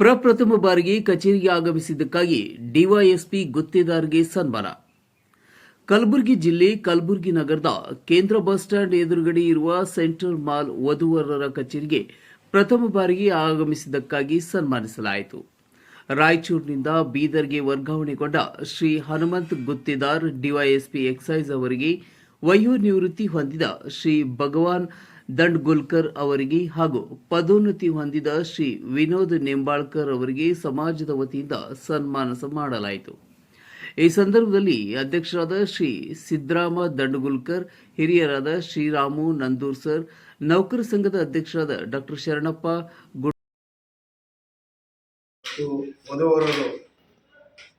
ಪ್ರಪ್ರಥಮ ಬಾರಿಗೆ ಕಚೇರಿಗೆ ಆಗಮಿಸಿದ್ದಕ್ಕಾಗಿ ಡಿವೈಎಸ್ಪಿ ಗುತ್ತೇದಾರ್ಗೆ ಸನ್ಮಾನ. ಕಲಬುರಗಿ ಜಿಲ್ಲೆ ಕಲಬುರಗಿ ನಗರದ ಕೇಂದ್ರ ಬಸ್ ಸ್ಟ್ಯಾಂಡ್ ಎದುರುಗಡೆ ಇರುವ ಸೆಂಟ್ರಲ್ ಮಾಲ್ ವಧುವರರ ಕಚೇರಿಗೆ ಪ್ರಥಮ ಬಾರಿಗೆ ಆಗಮಿಸಿದ್ದಕ್ಕಾಗಿ ಸನ್ಮಾನಿಸಲಾಯಿತು. ರಾಯಚೂರಿನಿಂದ ಬೀದರ್ಗೆ ವರ್ಗಾವಣೆಗೊಂಡ ಶ್ರೀ ಹನುಮಂತ್ ಗುತ್ತೇದಾರ್ ಡಿವೈಎಸ್ಪಿ ಎಕ್ಸೈಸ್ ಅವರಿಗೆ ವಯೋನಿವೃತ್ತಿ ಹೊಂದಿದ ಶ್ರೀ ಭಗವಾನ್ ದಂಡ್ಗುಲ್ಕರ್ ಅವರಿಗೆ ಹಾಗೂ ಪದೋನ್ನತಿ ಹೊಂದಿದ ಶ್ರೀ ವಿನೋದ್ ನಿಂಬಾಳ್ಕರ್ ಅವರಿಗೆ ಸಮಾಜದ ವತಿಯಿಂದ ಸನ್ಮಾನ ಮಾಡಲಾಯಿತು. ಈ ಸಂದರ್ಭದಲ್ಲಿ ಅಧ್ಯಕ್ಷರಾದ ಶ್ರೀ ಸಿದ್ದರಾಮ ದಂಡಗುಲ್ಕರ್, ಹಿರಿಯರಾದ ಶ್ರೀರಾಮು ನಂದೂರ್ ಸರ್, ನೌಕರ ಸಂಘದ ಅಧ್ಯಕ್ಷರಾದ ಡಾಕ್ಟರ್ ಶರಣಪ್ಪ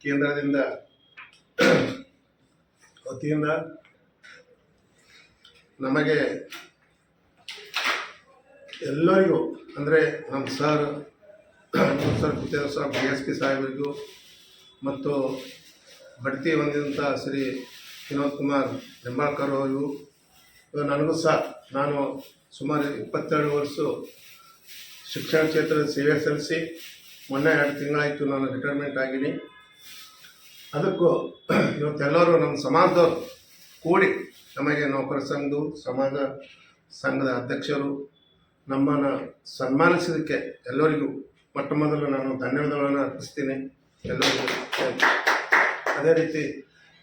ಕೇಂದ್ರದಿಂದ ವತಿಯಿಂದ ನಮಗೆ ಎಲ್ಲರಿಗೂ, ಅಂದರೆ ನಮ್ಮ ಸರ್ ಸರ್ ಕುತ್ತೇರ ಸರ್ ಬಿ ಎಸ್ ಪಿ ಸಾಹೇಬರಿಗೂ, ಮತ್ತು ಬಡ್ತಿ ಹೊಂದಿದಂಥ ಶ್ರೀ ವಿನೋದ್ ಕುಮಾರ್ ನಿಂಬಾಳ್ಕರ್ ಅವರು ನನಗೂ ಸಹ ನಾನು ಸುಮಾರು ಇಪ್ಪತ್ತೆರಡು ವರ್ಷ ಶಿಕ್ಷಣ ಕ್ಷೇತ್ರದ ಸೇವೆ ಸಲ್ಲಿಸಿ, ಮೊನ್ನೆ ಎರಡು ತಿಂಗಳಾಯಿತು ನಾನು ರಿಟೈರ್ಮೆಂಟ್ ಆಗಿನಿ ಅದಕ್ಕೂ ಇವತ್ತೆಲ್ಲರೂ ನಮ್ಮ ಸಮಾಜದವರು ಕೂಡಿ ನಮಗೆ ನೌಕರ ಸಂಘದು, ಸಮಾಜ ಸಂಘದ ಅಧ್ಯಕ್ಷರು ನಮ್ಮನ್ನು ಸನ್ಮಾನಿಸಿದ್ದಕ್ಕೆ ಎಲ್ಲರಿಗೂ ಮೊಟ್ಟ ಮೊದಲು ನಾನು ಧನ್ಯವಾದಗಳನ್ನು ಅರ್ಪಿಸ್ತೀನಿ. ಎಲ್ಲರಿಗೂ ಅದೇ ರೀತಿ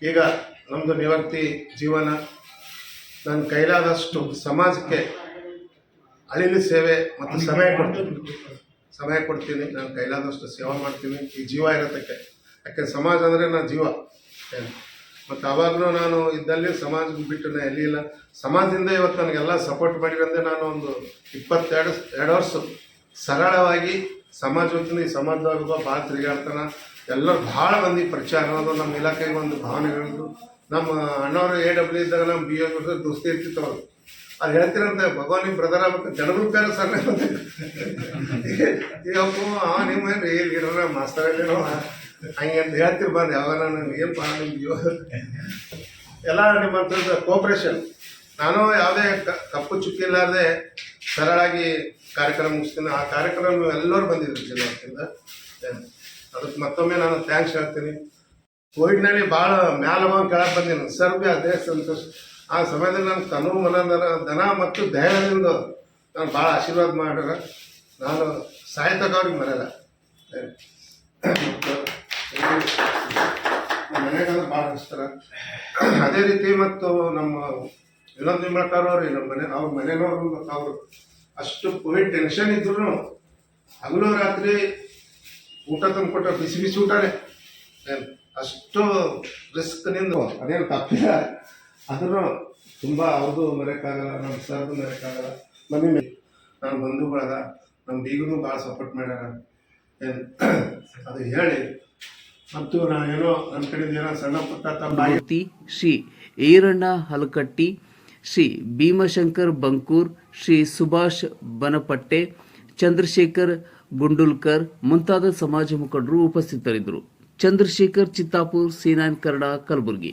ಈಗ ನಮ್ಮದು ನಿವೃತ್ತಿ ಜೀವನ ನನ್ನ ಕೈಲಾದಷ್ಟು ಸಮಾಜಕ್ಕೆ ಅಳಿಲು ಸೇವೆ ಮತ್ತು ಸಮಯ ಕೊಡ್ತೀನಿ. ಸಮಯ ಕೊಡ್ತೀನಿ, ನಾನು ಕೈಲಾದಷ್ಟು ಸೇವೆ ಮಾಡ್ತೀನಿ. ಈ ಜೀವ ಇರೋದಕ್ಕೆ ಯಾಕೆ ಸಮಾಜ ಅಂದರೆ ನನ್ನ ಜೀವ. ಮತ್ತು ಆವಾಗಲೂ ನಾನು ಇದ್ದಲ್ಲಿ ಸಮಾಜ ಬಿಟ್ಟು ನಾನು ಎಲ್ಲಿ ಇಲ್ಲ. ಸಮಾಜದಿಂದ ಇವತ್ತು ನನಗೆಲ್ಲ ಸಪೋರ್ಟ್ ಮಾಡಿರಂದ್ರೆ ನಾನು ಒಂದು ಇಪ್ಪತ್ತೆರಡು, ಎರಡು ವರ್ಷ ಸರಳವಾಗಿ ಸಮಾಜ ಈ ಸಮಾಜದಾಗ ಭಾಳ ತಿರುಗಾಡ್ತಾನೆ. ಎಲ್ಲರೂ ಭಾಳ ಮಂದಿ ಪ್ರಚಾರ ಅನ್ನೋದು ನಮ್ಮ ಇಲಾಖೆಗೆ ಒಂದು ಭಾವನೆಗಳಿದ್ದು ನಮ್ಮ ಅಣ್ಣವರು ಎ ಡಬ್ಲ್ಯೂ ಇದ್ದಾಗ ನಮ್ಮ ಬಿ ಎ ದೋಸ್ತಿ ಇರ್ತಿತ್ತು ಅವರು. ಅದು ಹೇಳ್ತೀರಂತೆ, ಭಗವಾನ್ ನಿಮ್ಮ ಬ್ರದರ್ ಆಗ್ಬೇಕು ಜನಗುಲ್ಕಾರ ಸರ್ ಈಗಪ್ಪ ಅವ ನಿಮ್ಮ ಏನು ಇಲ್ಲಿ ಮಾಸ್ತರ್ ಅಲ್ಲೇನೋ ಹಂಗೆ ಅಂತ ಬಂದು ಯಾವಾಗ ನಾನು ಏನಪ್ಪ ನಿಮ್ಗೆ ಎಲ್ಲ ನಿಮ್ಮಂಥದ್ದು ಕೋಪ್ರೇಷನ್ ನಾನು ಯಾವುದೇ ಕಪ್ಪು ಚುಕ್ಕಿ ಇಲ್ಲಾರದೆ ಸರಳಾಗಿ ಕಾರ್ಯಕ್ರಮ ಮುಗಿಸ್ತೀನಿ. ಆ ಕಾರ್ಯಕ್ರಮ ಎಲ್ಲರೂ ಬಂದಿದ್ರು ಜಿಲ್ಲಾದಿಂದ. ಅದಕ್ಕೆ ಮತ್ತೊಮ್ಮೆ ನಾನು ಥ್ಯಾಂಕ್ಸ್ ಹೇಳ್ತೀನಿ. ಕೋವಿಡ್ನಲ್ಲಿ ಭಾಳ ಮ್ಯಾಲ ಬಂದು ಕೆಳಗೆ ಬಂದಿನ. ಸರ್ ಬಿ ಅದೇ ಸಂತೋಷ. ಆ ಸಮಯದಲ್ಲಿ ನನ್ನ ತನು, ಮನ, ದನ ದನ ಮತ್ತು ಧೈರ್ಯದಿಂದ ನಾನು ಭಾಳ ಆಶೀರ್ವಾದ ಮಾಡ್ಯಾರ ನಾನು ಸಾಹಿತ್ಯಕ್ಕೆ ಅವ್ರಿಗೆ ಮರೆಯಲ್ಲ. ಅದೇ ರೀತಿ ಮತ್ತು ನಮ್ಮ ವಿನೋದ್ ನಿಮ್ಮಕಾರ ಅವ್ರಿ ನಮ್ಮ ಮನೆ, ಅವ್ರ ಮನೆಯವರು ಮತ್ತು ಅವರು ಅಷ್ಟು ಕೋವಿಡ್ ಟೆನ್ಷನ್ ಇದ್ರು ಹಗಲು ರಾತ್ರಿ ಊಟ ತಂದು ಕೊಟ್ಟ ಬಿಸಿ ಬಿಸಿ ಊಟನೇ. ಅಷ್ಟು ರಿಸ್ಕ್ ನಿಂದು ಅದೇನು ತಪ್ಪಿಲ್ಲ ಆದ್ರೂ ತುಂಬ ಅವ್ರದ್ದು ಮರೆಯಕ್ಕಾಗಲ್ಲ ನಮ್ಮ ಸರ್ದು ಮರೆಯಕ್ಕಾಗಲ್ಲ ಮನೆ ನನ್ನ ಬಂಧು ಬಳಗ ನಮ್ಮ ಬೀಗನೂ ಭಾಳ ಸಪೋರ್ಟ್ ಮಾಡ್ಯಾರ. ಏನು ಅದು ಹೇಳಿ ಮತ್ತು ನನ್ನ ಸಣ್ಣ ಪುಟ್ಟ ಶ್ರೀ ಈರಣ್ಣ ಹಲಕಟ್ಟಿ, ಶ್ರೀ ಭೀಮಶಂಕರ್ ಬಂಕೂರ್, ಶ್ರೀ ಸುಭಾಷ್ ಬನಪಟ್ಟೆ, ಚಂದ್ರಶೇಖರ್ ಗುಂಡುಲ್ಕರ್ ಮುಂತಾದ ಸಮಾಜ ಮುಖಂಡರು ಉಪಸ್ಥಿತರಿದ್ದರು. ಚಂದ್ರಶೇಖರ್ ಚಿತ್ತಾಪುರ್, ಸೀನಾನ್ ಕನ್ನಡ, ಕಲಬುರಗಿ.